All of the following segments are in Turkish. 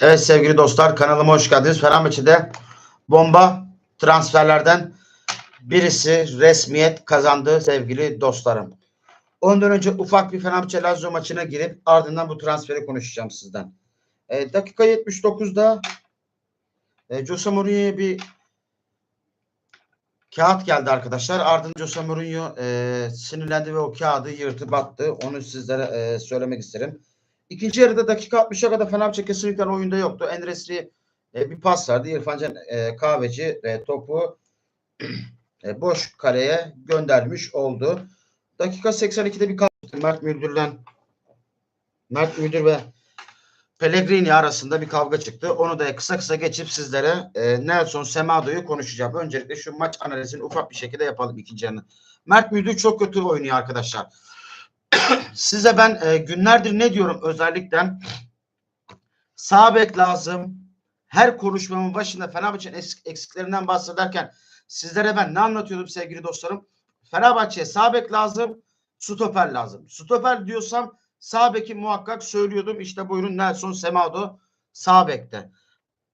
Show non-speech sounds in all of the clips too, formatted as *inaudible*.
Evet sevgili dostlar kanalıma hoş geldiniz. Fenerbahçe'de bomba transferlerden birisi resmiyet kazandı sevgili dostlarım. Ondan önce ufak bir Fenerbahçe Lazio maçına girip ardından bu transferi konuşacağım sizden. E, dakika 79'da e, Jose Mourinho'ya bir kağıt geldi arkadaşlar. Ardından Jose Mourinho e, sinirlendi ve o kağıdı yırtıp attı. Onu sizlere e, söylemek isterim. İkinci yarıda dakika 60'a kadar Fenerbahçe kesinlikle oyunda yoktu. Endresli e, bir pas verdi. İrfan Can e, Kahveci e, topu e, boş kaleye göndermiş oldu. Dakika 82'de bir kavga Mert Müldür'le Mert Müldür ve Pellegrini arasında bir kavga çıktı. Onu da kısa kısa geçip sizlere e, Nelson Semado'yu konuşacağım. Öncelikle şu maç analizini ufak bir şekilde yapalım ikinci yarını. Mert Müldür çok kötü oynuyor arkadaşlar. Size ben e, günlerdir ne diyorum özellikle sağ bek lazım. Her konuşmamın başında Fenerbahçe'nin eks- eksiklerinden bahsederken sizlere ben ne anlatıyordum sevgili dostlarım? Fenerbahçe'ye sağ bek lazım, stoper lazım. Stoper diyorsam sağ beki muhakkak söylüyordum. İşte buyurun Nelson Semado sağ bekte.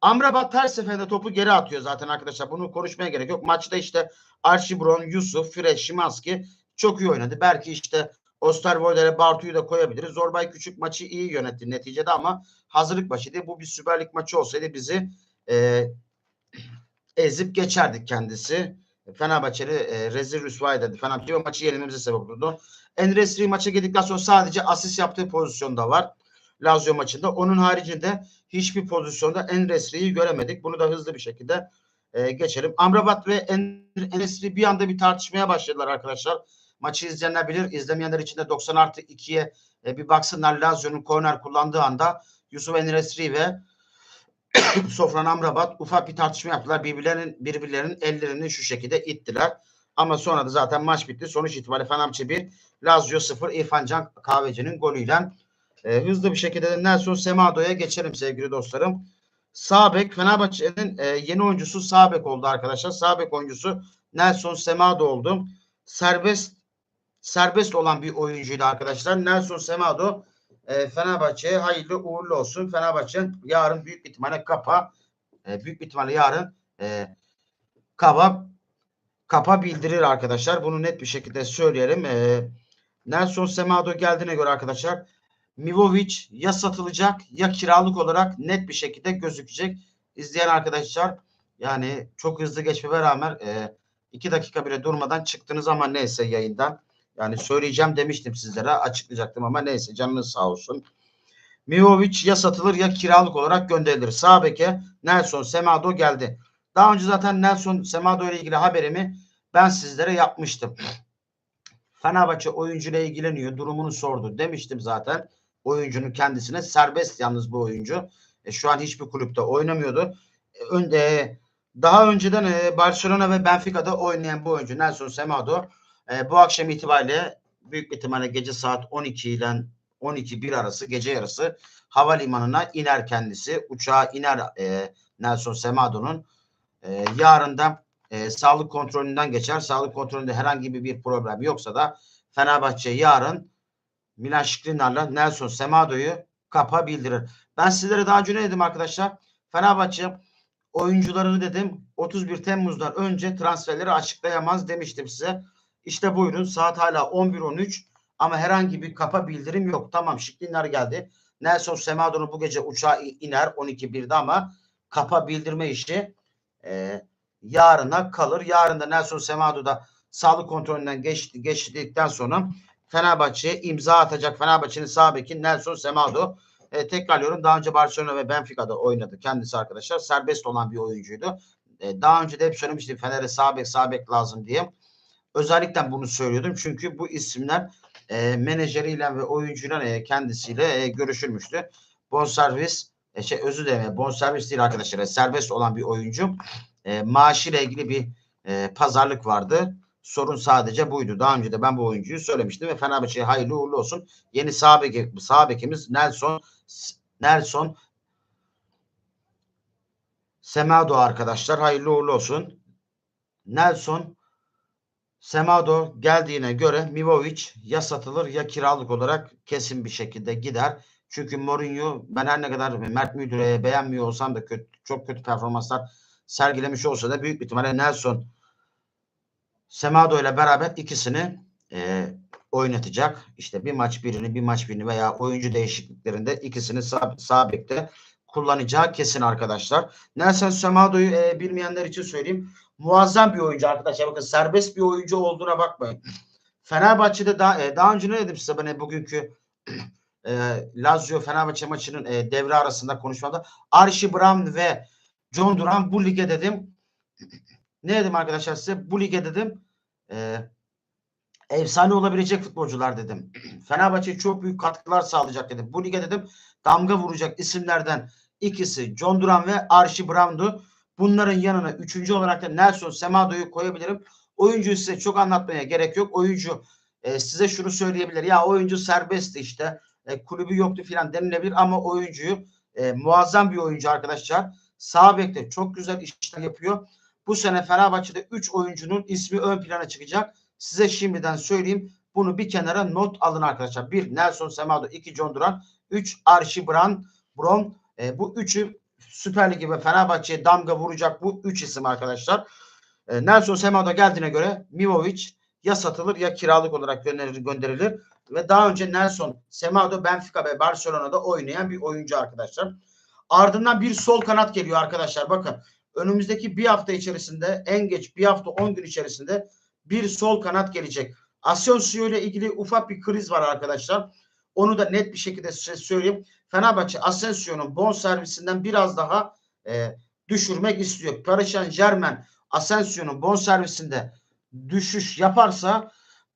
Amrabat her seferinde topu geri atıyor zaten arkadaşlar. Bunu konuşmaya gerek yok. Maçta işte Archibron, Yusuf, Fred, Şimanski çok iyi oynadı. Belki işte Osterwolder'e Bartu'yu da koyabiliriz. Zorbay Küçük maçı iyi yönetti neticede ama hazırlık maçıydı. Bu bir Süper Lig maçı olsaydı bizi e, ezip geçerdik kendisi. Fenerbahçeli e, rezil rüsva ederdi. Fenerbahçe maçı yenilmemize sebep oldu. Enresri maça girdikten sonra sadece asist yaptığı pozisyonda var. Lazio maçında. Onun haricinde hiçbir pozisyonda Enresri'yi göremedik. Bunu da hızlı bir şekilde e, geçelim. Amrabat ve En- bir anda bir tartışmaya başladılar arkadaşlar. Maçı izleyenler bilir. İzlemeyenler için de 90 artı 2'ye e, bir baksınlar. Lazio'nun korner kullandığı anda Yusuf Enesri ve *coughs* Sofran Amrabat ufak bir tartışma yaptılar. Birbirlerinin birbirlerinin ellerini şu şekilde ittiler. Ama sonra da zaten maç bitti. Sonuç itibariyle Fenerbahçe 1, Lazio 0 İrfan Can Kahveci'nin golüyle e, hızlı bir şekilde de Nelson Semado'ya geçelim sevgili dostlarım. Sağ bek Fenerbahçe'nin e, yeni oyuncusu sağ bek oldu arkadaşlar. Sağ bek oyuncusu Nelson Semado oldu. Serbest serbest olan bir oyuncuydu arkadaşlar. Nelson Semado e, Fenerbahçe'ye hayırlı uğurlu olsun. Fenerbahçe yarın büyük ihtimalle kapa e, büyük ihtimalle yarın e, kapa kapa bildirir arkadaşlar. Bunu net bir şekilde söyleyelim. E, Nelson Semado geldiğine göre arkadaşlar Mivovic ya satılacak ya kiralık olarak net bir şekilde gözükecek. İzleyen arkadaşlar yani çok hızlı geçmeme rağmen e, iki dakika bile durmadan çıktınız ama neyse yayından. Yani söyleyeceğim demiştim sizlere açıklayacaktım ama neyse canınız sağ olsun. Mivovic ya satılır ya kiralık olarak gönderilir. Sağ Nelson Semado geldi. Daha önce zaten Nelson Semado ile ilgili haberimi ben sizlere yapmıştım. Fenerbahçe oyuncuyla ilgileniyor. Durumunu sordu. Demiştim zaten. Oyuncunun kendisine serbest yalnız bu oyuncu. E, şu an hiçbir kulüpte oynamıyordu. E, önde daha önceden e, Barcelona ve Benfica'da oynayan bu oyuncu Nelson Semado e, bu akşam itibariyle büyük ihtimalle gece saat 12 ile 12 bir arası gece yarısı havalimanına iner kendisi. Uçağa iner e, Nelson Semado'nun e, yarın da e, sağlık kontrolünden geçer. Sağlık kontrolünde herhangi bir problem yoksa da Fenerbahçe yarın Milan Şikrinar'la Nelson Semado'yu kapa bildirir. Ben sizlere daha önce ne dedim arkadaşlar? Fenerbahçe oyuncularını dedim 31 Temmuz'dan önce transferleri açıklayamaz demiştim size. İşte buyurun saat hala 11.13 ama herhangi bir kapa bildirim yok. Tamam Şikrinler geldi. Nelson Semado'nun bu gece uçağa iner 12.1'de ama kapa bildirme işi e, yarına kalır. Yarın da Nelson Semado da sağlık kontrolünden geçti, geçtikten sonra Fenerbahçe'ye imza atacak. Fenerbahçe'nin sağ beki Nelson Semado. E, tekrarlıyorum daha önce Barcelona ve Benfica'da oynadı kendisi arkadaşlar. Serbest olan bir oyuncuydu. E, daha önce de hep söylemiştim Fener'e sağ bek lazım diye. Özellikle bunu söylüyordum. Çünkü bu isimler e, menajeriyle ve oyuncuyla e, kendisiyle e, görüşülmüştü. Bonservis e, şey özür dilerim. Bonservis değil arkadaşlar. e, Serbest olan bir oyuncu. E, maaşıyla ilgili bir e, pazarlık vardı. Sorun sadece buydu. Daha önce de ben bu oyuncuyu söylemiştim ve Fenerbahçe'ye hayırlı uğurlu olsun. Yeni sağ bekimiz Nelson Nelson Semado arkadaşlar. Hayırlı uğurlu olsun. Nelson Semado geldiğine göre Mivovic ya satılır ya kiralık olarak kesin bir şekilde gider. Çünkü Mourinho ben her ne kadar Mert Müdür'e beğenmiyor olsam da kötü, çok kötü performanslar sergilemiş olsa da büyük ihtimalle Nelson Semado ile beraber ikisini e, oynatacak. İşte bir maç birini bir maç birini veya oyuncu değişikliklerinde ikisini sağ, sağ kullanacağı kesin arkadaşlar. Nelson Semado'yu e, bilmeyenler için söyleyeyim. Muazzam bir oyuncu arkadaşlar. Bakın serbest bir oyuncu olduğuna bakmayın. Fenerbahçe'de daha, e, daha önce ne dedim size ben bugünkü *clears throat* e, Lazio Fenerbahçe maçının e, devre arasında konuşmada Archie Brown ve John Duran bu lige dedim. *clears throat* Ne dedim arkadaşlar size? Bu lige dedim. E, efsane olabilecek futbolcular dedim. *clears throat* Fenerbahçe çok büyük katkılar sağlayacak dedim. Bu lige dedim damga vuracak isimlerden ikisi John Duran ve Archie Brown'du. Bunların yanına üçüncü olarak da Nelson Semado'yu koyabilirim. Oyuncuyu size çok anlatmaya gerek yok. Oyuncu e, size şunu söyleyebilir. Ya oyuncu serbestti işte. E, kulübü yoktu filan denilebilir ama oyuncuyu e, muazzam bir oyuncu arkadaşlar. Sağ bekte çok güzel işler yapıyor. Bu sene Fenerbahçe'de 3 oyuncunun ismi ön plana çıkacak. Size şimdiden söyleyeyim. Bunu bir kenara not alın arkadaşlar. 1 Nelson Semado, 2 John Duran, 3 Archie Brown, Brown. E, bu üçü Süper Ligi ve Fenerbahçe'ye damga vuracak bu üç isim arkadaşlar. E, Nelson Semado geldiğine göre Mivovic ya satılır ya kiralık olarak gönderilir, gönderilir. Ve daha önce Nelson Semado Benfica ve Barcelona'da oynayan bir oyuncu arkadaşlar. Ardından bir sol kanat geliyor arkadaşlar. Bakın önümüzdeki bir hafta içerisinde en geç bir hafta 10 gün içerisinde bir sol kanat gelecek. Asensio ile ilgili ufak bir kriz var arkadaşlar. Onu da net bir şekilde size söyleyeyim. Fenerbahçe Asensio'nun bon servisinden biraz daha e, düşürmek istiyor. Paris Saint Germain Asensio'nun bon servisinde düşüş yaparsa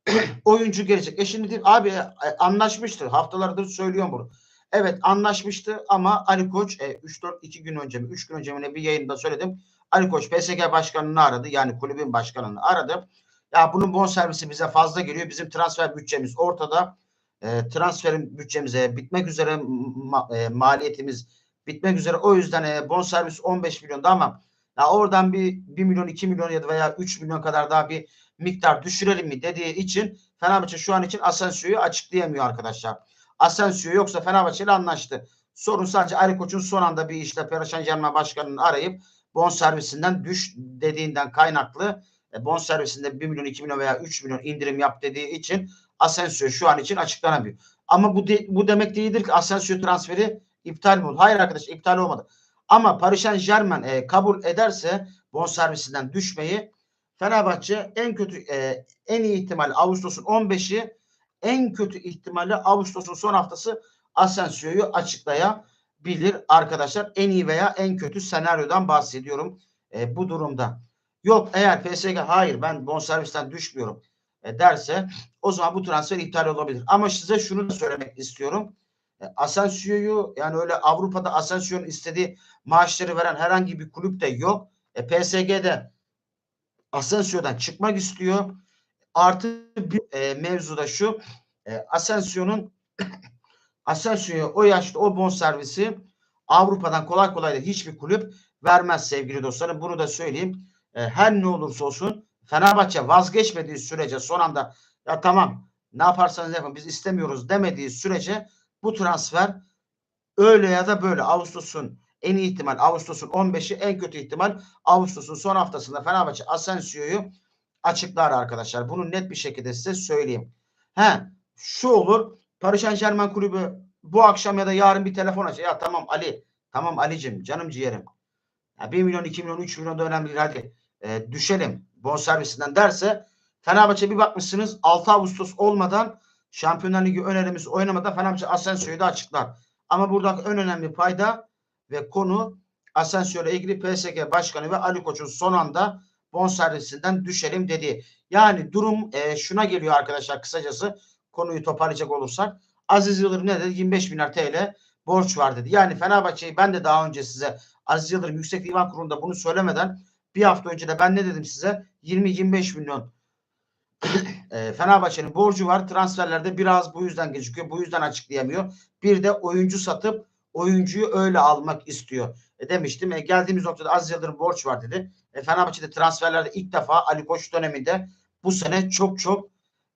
*clears throat* oyuncu gelecek. E şimdi değil, abi e, anlaşmıştı. Haftalardır söylüyorum bunu. Evet anlaşmıştı ama Ali Koç e, 3-4-2 gün önce mi 3 gün önce mi bir yayında söyledim. Ali Koç PSG başkanını aradı. Yani kulübün başkanını aradı. Ya bunun bon servisi bize fazla geliyor. Bizim transfer bütçemiz ortada. E, transferin bütçemize bitmek üzere ma, e, maliyetimiz bitmek üzere. O yüzden e, bon servis 15 milyonda ama ya oradan bir 1 milyon 2 milyon ya da veya 3 milyon kadar daha bir miktar düşürelim mi dediği için Fenerbahçe şu an için Asensio'yu açıklayamıyor arkadaşlar. Asensio yoksa Fenerbahçe ile anlaştı. Sorun sadece Ali Koç'un son anda bir işte Saint Germain başkanını arayıp bon servisinden düş dediğinden kaynaklı e, bon servisinde 1 milyon 2 milyon veya 3 milyon indirim yap dediği için Asensio şu an için açıklanamıyor. Ama bu de, bu demek değildir ki Asensio transferi iptal mi oldu? Hayır arkadaş iptal olmadı. Ama Paris Saint Germain e, kabul ederse bon servisinden düşmeyi Fenerbahçe en kötü e, en iyi ihtimal Ağustos'un 15'i en kötü ihtimalle Ağustos'un son haftası Asensio'yu açıklayabilir arkadaşlar. En iyi veya en kötü senaryodan bahsediyorum e, bu durumda. Yok eğer PSG hayır ben bonservisten düşmüyorum derse o zaman bu transfer iptal olabilir. Ama size şunu da söylemek istiyorum. E, Asensio'yu yani öyle Avrupa'da Asensio'nun istediği maaşları veren herhangi bir kulüp de yok. E, PSG'de Asensio'dan çıkmak istiyor. Artı bir e, mevzu da şu. E, Asensio'nun *coughs* Asensio'ya o yaşta o bonservisi Avrupa'dan kolay kolay da hiçbir kulüp vermez sevgili dostlarım. Bunu da söyleyeyim. E, her ne olursa olsun Fenerbahçe vazgeçmediği sürece son anda ya tamam ne yaparsanız yapın biz istemiyoruz demediği sürece bu transfer öyle ya da böyle Ağustos'un en iyi ihtimal Ağustos'un 15'i en kötü ihtimal Ağustos'un son haftasında Fenerbahçe Asensio'yu açıklar arkadaşlar. Bunu net bir şekilde size söyleyeyim. He, şu olur. Paris Saint Germain kulübü bu akşam ya da yarın bir telefon açar. Ya tamam Ali. Tamam Ali'cim canım ciğerim. Ya 1 milyon 2 milyon 3 milyon da önemli değil hadi. E, düşelim bonservisinden derse Fenerbahçe bir bakmışsınız 6 Ağustos olmadan Şampiyonlar Ligi önerimiz oynamadan Fenerbahçe Asensio'yu da açıklar. Ama buradaki en önemli payda ve konu Asensio ile ilgili PSG Başkanı ve Ali Koç'un son anda bonservisinden düşelim dedi. Yani durum e, şuna geliyor arkadaşlar kısacası konuyu toparlayacak olursak. Aziz Yıldırım ne dedi? 25 milyar TL borç var dedi. Yani Fenerbahçe'yi ben de daha önce size Aziz Yıldırım Yüksek Divan Kurulu'nda bunu söylemeden bir hafta önce de ben ne dedim size? 20-25 milyon *coughs* e, Fenerbahçe'nin borcu var. Transferlerde biraz bu yüzden gecikiyor. Bu yüzden açıklayamıyor. Bir de oyuncu satıp oyuncuyu öyle almak istiyor. E demiştim. E, geldiğimiz noktada Aziz Yıldırım borç var dedi. E, Fenerbahçe'de transferlerde ilk defa Ali Koç döneminde bu sene çok çok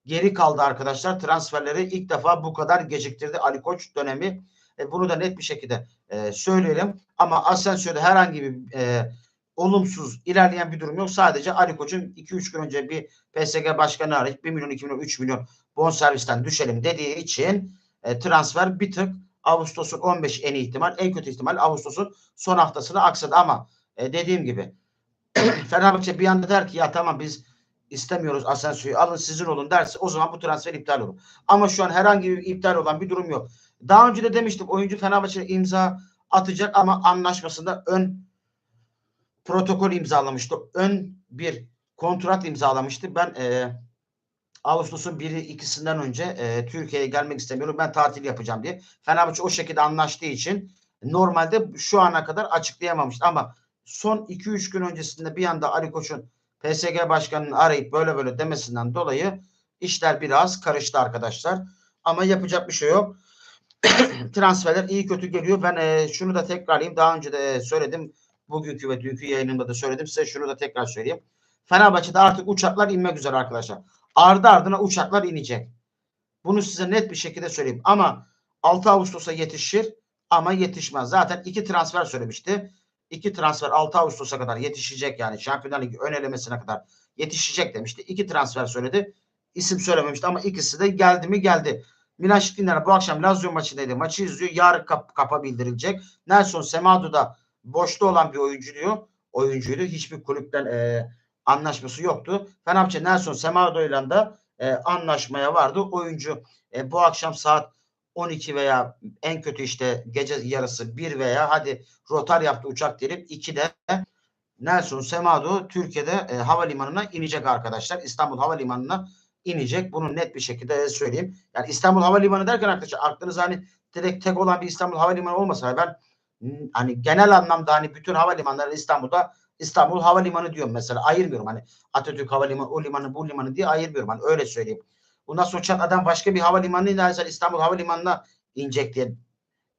geri kaldı arkadaşlar. Transferleri ilk defa bu kadar geciktirdi Ali Koç dönemi. E, bunu da net bir şekilde e, söyleyelim. Ama Asensio'da herhangi bir e, olumsuz ilerleyen bir durum yok. Sadece Ali Koç'un 2-3 gün önce bir PSG başkanı arayıp 1 milyon, 2 milyon, 3 milyon bonservisten düşelim dediği için e, transfer bir tık Ağustos'un 15 en iyi ihtimal, en kötü ihtimal Ağustos'un son haftasına aksadı ama e, dediğim gibi *clears throat* Fenerbahçe bir anda der ki ya tamam biz istemiyoruz Asensio'yu alın sizin olun derse o zaman bu transfer iptal olur. Ama şu an herhangi bir iptal olan bir durum yok. Daha önce de demiştim oyuncu Fenerbahçe'ye imza atacak ama anlaşmasında ön protokol imzalamıştı. Ön bir kontrat imzalamıştı. Ben e, Ağustos'un biri ikisinden önce e, Türkiye'ye gelmek istemiyorum. Ben tatil yapacağım diye. Fenerbahçe o şekilde anlaştığı için normalde şu ana kadar açıklayamamıştı. Ama son 2-3 gün öncesinde bir anda Ali Koç'un PSG başkanını arayıp böyle böyle demesinden dolayı işler biraz karıştı arkadaşlar. Ama yapacak bir şey yok. *clears throat* Transferler iyi kötü geliyor. Ben e, şunu da tekrarlayayım. Daha önce de söyledim. Bugünkü ve dünkü yayınımda da söyledim. Size şunu da tekrar söyleyeyim. Fenerbahçe'de artık uçaklar inmek üzere arkadaşlar. Ardı ardına uçaklar inecek. Bunu size net bir şekilde söyleyeyim. Ama 6 Ağustos'a yetişir ama yetişmez. Zaten iki transfer söylemişti. İki transfer 6 Ağustos'a kadar yetişecek yani Şampiyonlar Ligi ön elemesine kadar yetişecek demişti. İki transfer söyledi. İsim söylememişti ama ikisi de geldi mi geldi. Milan Şiklinler bu akşam Lazio maçındaydı. Maçı izliyor. Yarın kap, kapa bildirilecek. Nelson Semadu da boşta olan bir oyuncu diyor. Oyuncuydu. Hiçbir kulüpten e, anlaşması yoktu. Fenerbahçe Nelson Semado ile de e, anlaşmaya vardı. Oyuncu e, bu akşam saat 12 veya en kötü işte gece yarısı 1 veya hadi rotar yaptı uçak diyelim 2'de Nelson Semado Türkiye'de e, havalimanına inecek arkadaşlar. İstanbul Havalimanı'na inecek. Bunu net bir şekilde söyleyeyim. Yani İstanbul Havalimanı derken arkadaşlar aklınız hani direkt tek olan bir İstanbul Havalimanı olmasa ben hani genel anlamda hani bütün havalimanları İstanbul'da İstanbul Havalimanı diyorum mesela. Ayırmıyorum hani Atatürk Havalimanı, o limanı, bu limanı diye ayırmıyorum. Hani öyle söyleyeyim. Bundan sonra uçak adam başka bir havalimanı inersen İstanbul Havalimanı'na inecek diye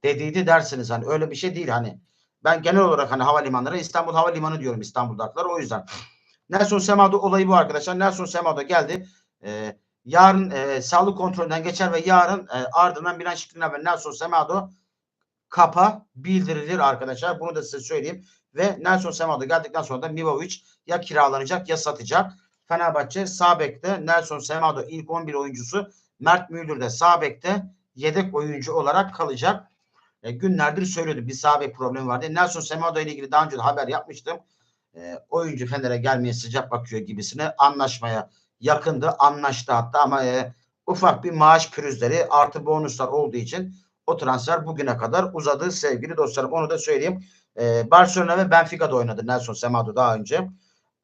dediydi dersiniz. Hani öyle bir şey değil hani. Ben genel olarak hani havalimanları İstanbul Havalimanı diyorum İstanbul'dakiler o yüzden. Nelson Semado olayı bu arkadaşlar. Nelson Semado geldi. Ee, yarın e, sağlık kontrolünden geçer ve yarın e, ardından Milan Şiklina ve Nelson Semado kapa bildirilir arkadaşlar. Bunu da size söyleyeyim. Ve Nelson Semado geldikten sonra da Mivovic ya kiralanacak ya satacak. Fenerbahçe sağ bekte Nelson Semado ilk 11 oyuncusu Mert Müldür de sağ bekte yedek oyuncu olarak kalacak. E, günlerdir söylüyordu bir sağ bek problemi vardı. Nelson Semado ile ilgili daha önce de haber yapmıştım. E, oyuncu Fener'e gelmeye sıcak bakıyor gibisine anlaşmaya yakındı. Anlaştı hatta ama e, ufak bir maaş pürüzleri artı bonuslar olduğu için o transfer bugüne kadar uzadı sevgili dostlarım. Onu da söyleyeyim. Ee, Barcelona ve Benfica'da oynadı Nelson Semado daha önce.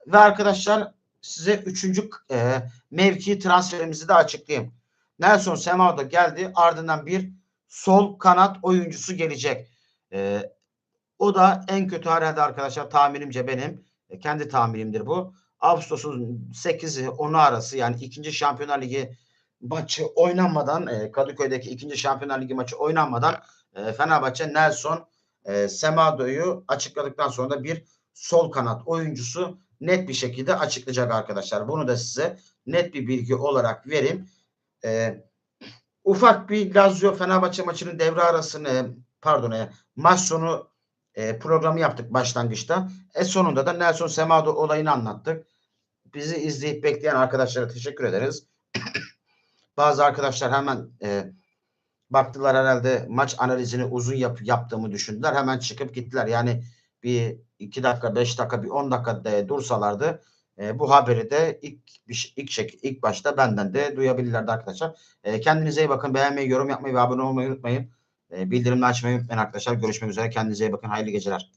Ve arkadaşlar size üçüncü e, mevki transferimizi de açıklayayım. Nelson Semado geldi. Ardından bir sol kanat oyuncusu gelecek. E, o da en kötü herhalde arkadaşlar tahminimce benim. E, kendi tahminimdir bu. Ağustos'un 8'i 10'u arası yani ikinci Şampiyonlar Ligi maçı oynanmadan e, Kadıköy'deki ikinci Şampiyonlar Ligi maçı oynanmadan e, Fenerbahçe Nelson e, Semado'yu açıkladıktan sonra da bir sol kanat oyuncusu net bir şekilde açıklayacak arkadaşlar. Bunu da size net bir bilgi olarak vereyim. E, ufak bir Lazio Fenerbahçe maçının devre arasını pardon e, maç sonu e, programı yaptık başlangıçta. E sonunda da Nelson Semado olayını anlattık. Bizi izleyip bekleyen arkadaşlara teşekkür ederiz. Bazı arkadaşlar hemen e, baktılar herhalde maç analizini uzun yap, yaptığımı düşündüler. Hemen çıkıp gittiler. Yani bir iki dakika, beş dakika, bir on dakika dursalardı e, bu haberi de ilk ilk şek ilk başta benden de duyabilirlerdi arkadaşlar. E, kendinize iyi bakın. Beğenmeyi, yorum yapmayı ve abone olmayı unutmayın. E, bildirimleri açmayı unutmayın arkadaşlar. Görüşmek üzere. Kendinize iyi bakın. Hayırlı geceler.